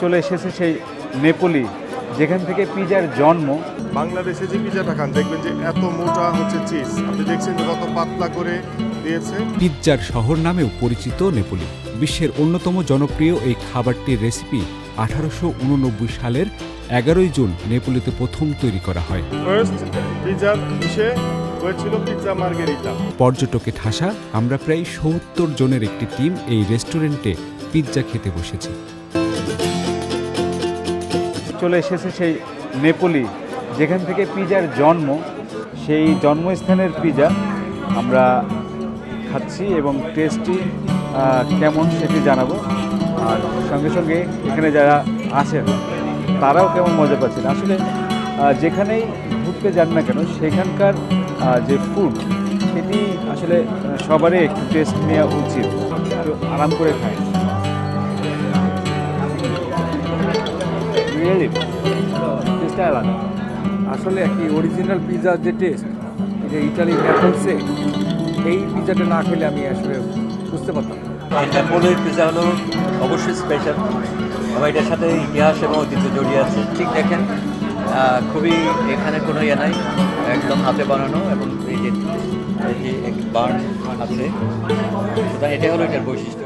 চলে এসেছে সেই নেপোলি যেখান থেকে পিজার জন্ম। বাংলাদেশে যে পিজাটা খান দেখবেন যে এত মোটা হচ্ছে চিজ আপনি দেখছেন যে কত পাতলা করে দিয়েছে। পিৎজার শহর নামেও পরিচিত নেপোলি বিশ্বের অন্যতম জনপ্রিয় এই খাবারটির রেসিপি আঠারোশো উননব্বই সালের এগারোই জুন নেপোলিতে প্রথম তৈরি করা হয়। পর্যটকে ঠাসা আমরা প্রায় সত্তর জনের একটি টিম এই রেস্টুরেন্টে পিৎজা খেতে বসেছি। চলে এসেছে সেই নেপোলি, যেখান থেকে পিজার জন্ম। সেই জন্মস্থানের পিজা আমরা খাচ্ছি এবং টেস্টটি কেমন সেটি জানাব। আর সঙ্গে সঙ্গে এখানে যারা আছেন, তারাও কেমন মজা পাচ্ছেন। আসলে যেখানেই ঘুরতে যান না কেন, সেখানকার যে ফুড সেটি আসলে সবারই একটু টেস্ট নেওয়া উচিত। আরাম করে খায়। টেস্টটা আলাদা। আসলে কি অরিজিনাল পিৎজার যে টেস্ট এটা ইটালি ন্যাপলসে এই পিৎজাটা না খেলে আমি আসলে বুঝতে পারতাম না। এটা পোলের পিজা হলো অবশ্যই স্পেশাল এবং এটার সাথে ইতিহাস এবং ঐতিহ্য জড়িয়ে আছে। ঠিক দেখেন খুবই এখানে কোনো ইয়ে নাই, একদম হাতে বানানো এবং এই যে বার্ন আছে। সুতরাং এটা হলো এটার বৈশিষ্ট্য।